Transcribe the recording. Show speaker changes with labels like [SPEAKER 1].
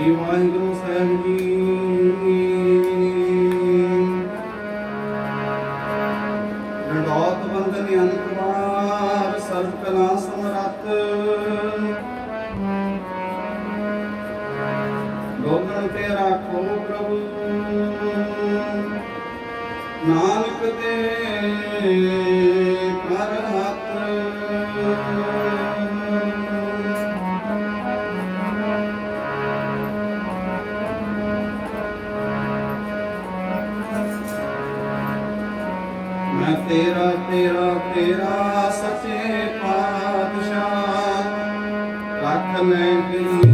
[SPEAKER 1] في واحد صاحبي ਮੈਂ ਤੇਰਾ ਤੇਰਾ ਤੇਰਾ ਸੱਚੇ ਪਾਤਸ਼ਾਹ। ਰੱਖ ਲੈ ਕਿਸ